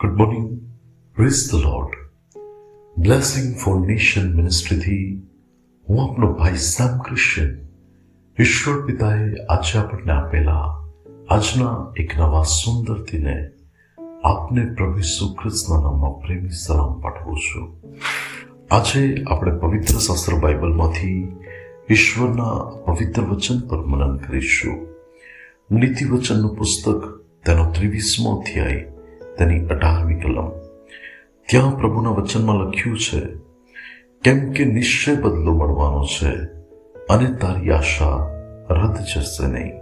Good morning praise the lord blessing for nation મિનિસ્ટ્રીથી હું આપનો ભાઈ સામ ક્રિશ્ચન ઈશ્વર પિતાએ આજે આપણને આપેલા આજના એક નવા સુંદર દિને આપને પ્રભુ ઈસુ ખ્રિસ્તના નામમાં પ્રેમી સલામ પાઠવું છું. આજે આપણે પવિત્ર શાસ્ત્ર બાઇબલમાંથી ઈશ્વરના પવિત્ર વચન પર મનન કરીશું. નીતિ વચનનું પુસ્તક તેનો ત્રેવીસમો અધ્યાય તેની અઢારમી કલમ. ત્યાં પ્રભુના વચનમાં લખ્યું છે, કેમ કે નિશ્ચય બદલો મળવાનો છે અને તારી આશા રદ જશે નહીં.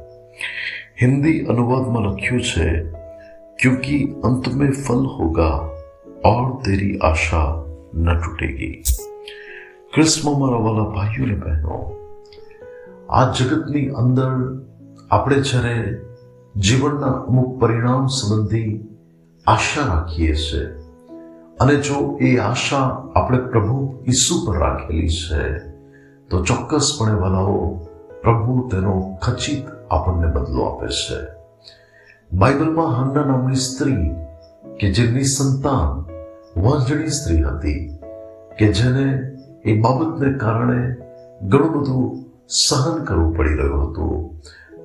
હિન્દી અનુવાદમાં લખ્યું છે क्योंकि अंत में फल होगा और तेरी आशा न टूटेगी ક્રિસ્મમાં મારા વાલા ભાઈઓ ને બહેનો, આ જગતની અંદર આપણે જ્યારે જીવનના અમુક પરિણામ સંબંધી આશા રાખીએ છીએ. અને જો એ આશા આપણે પ્રભુ ઈસુ પર રાખેલી છે, તો ચોક્કસપણે વલાઓ, પ્રભુ તેનો ખચિત આપણને બદલો આપે છે. બાઇબલમાં હન્ના નામની સ્ત્રી, કે જેમની સંતાન વાંજણી સ્ત્રી હતી, કે જેને એ બાબતને કારણે ઘણું બધું સહન કરવું પડી રહ્યું હતું,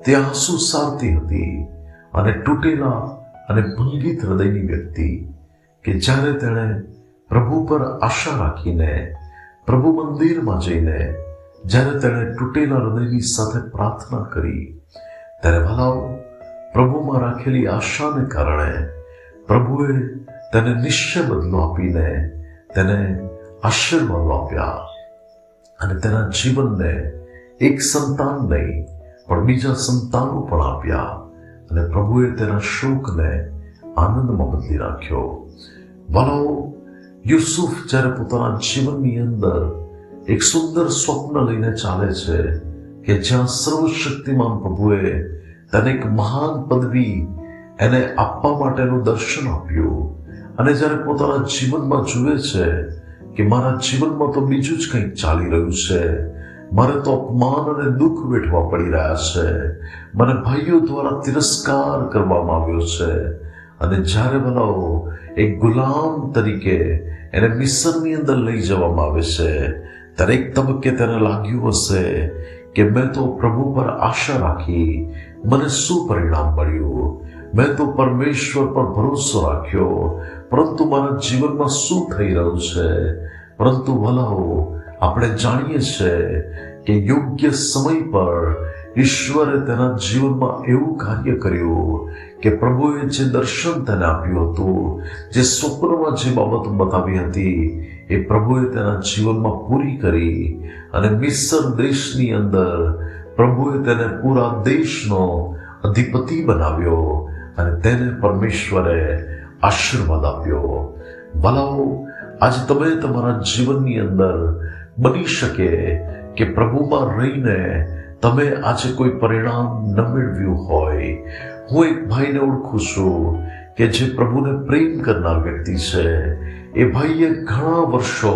તે આંસુ સારતી હતી અને તૂટેલા અને ભંગિત હૃદયની વ્યક્તિ કે જ્યારે તેણે પ્રભુ પર આશા રાખીને, પ્રભુ મંદિરમાં જઈને, જ્યારે તેણે તૂટેલા હૃદયની સાથે પ્રાર્થના કરી, ત્યારે ભલાઓ, પ્રભુમાં રાખેલી આશાને કારણે પ્રભુએ તેને નિશ્ચય બદલો આપીને તેને આશીર્વાદો આપ્યા. અને તેના જીવનને એક સંતાન નહીં, પણ બીજા સંતાનો પણ આપ્યા. અને પ્રભુએ તેના શોકને આનંદમાં બદલી નાખ્યો. બનો યુસુફ જ્યારે પોતાના જીવનની અંદર એક સુંદર સ્વપ્ન લઈને ચાલે છે કે જ્યાં સર્વશક્તિમાન પ્રભુએ તેને એક મહાન પદવી એને આપવા માટેનું દર્શન આપ્યું અને જ્યારે પોતાના જીવનમાં જુએ છે કે મારા જીવનમાં તો બીજું જ કંઈક ચાલી રહ્યું છે મારે તો અપમાન અને દુઃખ વેઠવા પડી રહ્યા છે. મને ભાઈઓ દ્વારા તિરસ્કાર કરવામાં આવ્યો છે. અને જ્યારે બનાવો એક ગુલામ તરીકે એને મિસરની અંદર લઈ જવામાં આવે છે દરેક તબક્કે તેને લાગ્યું હશે કે મેં તો પ્રભુ પર આશા રાખી, મને શું પરિણામ મળ્યું? મેં તો પરમેશ્વર પર ભરોસો રાખ્યો, પરંતુ મારા જીવનમાં શું થઈ રહ્યું છે? પરંતુ વલાઓ આપણે જાણીએ છીએ કે યોગ્ય સમય પર ઈશ્વરે તેના જીવનમાં એવું કાર્ય કર્યું કે પ્રભુએ જે દર્શન તેને આપ્યું હતું, જે સ્વપ્નમાં જે બાબત બતાવી હતી, એ પ્રભુએ તેના જીવનમાં પૂરી કરી અને મિસર દેશની અંદર પ્રભુએ તેને પૂરા દેશનો અધિપતિ બનાવ્યો અને તેને પરમેશ્વરે આશીર્વાદ આપ્યો. ભલાઓ આજે તમે તમારા જીવનની અંદર બની શકે કે પ્રભુમાં રહીને તમે આજે કોઈ પરિણામ ન મેળવ્યું હોય. હું એક ભાઈને ઓળખું છું કે જે પ્રભુને પ્રેમ કરનાર વ્યક્તિ છે. એ ભાઈએ ઘણા વર્ષો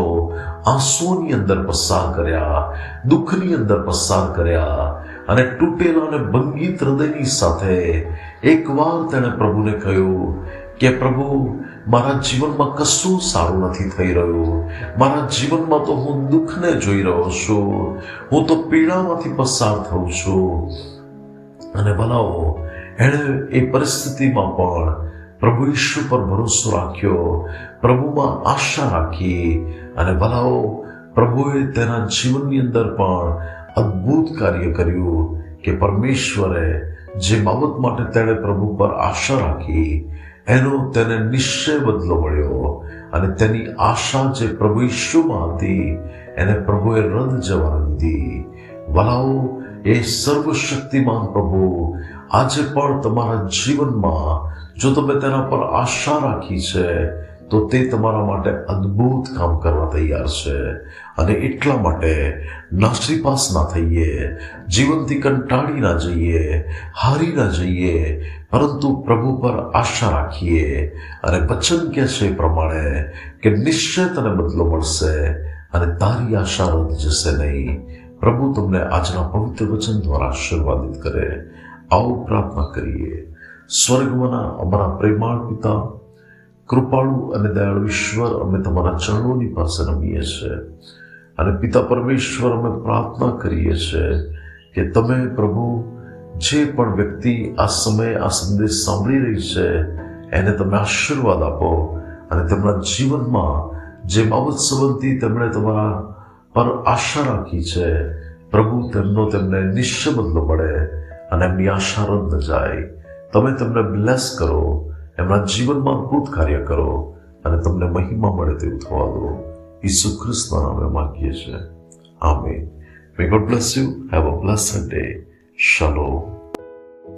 આંસુઓની અંદર પસાર કર્યા, દુઃખની અંદર પસાર કર્યા અને તૂટેલા અને ભંગિત હૃદયની સાથે એકવાર તેણે પ્રભુને કહ્યું કે પ્રભુ, મારા જીવનમાં કશું સારું નથી થઈ રહ્યું. મારા જીવનમાં તો હું દુઃખને જોઈ રહ્યો છું. હું તો પીડામાંથી પસાર થઉં છું. અને બનાવો એણે એ પરિસ્થિતિમાં પણ પ્રભુ ઈશ્વર પર ભરોસો રાખ્યો. પ્રભુમાં આશા રાખી. અને બનાવો પ્રભુએ તેના જીવનની અંદર પણ અદ્ભુત કાર્ય કર્યું કે પરમેશ્વરે જે બાબત માટે તેણે પ્રભુ પર આશા રાખી એનો તેને નિશ્ચય બદલો મળ્યો અને તેની આશા જે પ્રભુ ઈશ્વમાં હતી, એને પ્રભુએ રદ જવા દીધી. વલાઓ, એ સર્વશક્તિમાન પ્રભુ, આજે પણ તમારા જીવનમાં જો તમે તેના પર આશા રાખી છે, તો તે તમારા માટે અદ્ભુત કામ કરવા તૈયાર છે. અને એટલા માટે નાસીપાસ ના થઈએ, જીવનથી કંટાળી ના જઈએ, હારી ના જઈએ પરંતુ પ્રભુ પર આશા રાખીએ અને વચન કે છે પ્રમાણે કે નિશ્ચય તને બદલો મળશે અને તારી આશા રદ જશે નહીં. પ્રભુ તમને આજના પવિત્ર વચન દ્વારા આશીર્વાદિત કરે. આવો પ્રાર્થના કરીએ. સ્વર્ગમાંના અમારા પ્રેમાળ પિતા, કૃપાળુ અને દયાળુ ઈશ્વર અમે તમારા ચરણોની પાસે રમીએ છીએ. અને પિતા પરમેશ્વર અમે પ્રાર્થના કરીએ છીએ કે તમે પ્રભુ જે પણ વ્યક્તિ આ સમયે, આ સંદેશ સાંભળી રહી છે, એને તમે આશીર્વાદ આપો અને તેમના જીવનમાં જે બાબત સંબંધી તેમણે તમારા પર આશા રાખી છે, પ્રભુ તેમનો તેમને નિશ્ચય બદલો મળે અને એમની આશા રદ જાય. તમે તેમને બ્લેસ કરો, એમના જીવનમાં અદભુત કાર્ય કરો અને તમને મહિમા મળે તેવું થવા દો. ઈસુ ખ્રિસ્તના નામે માગીએ છીએ. Amen may God bless you have a blessed day Shalom.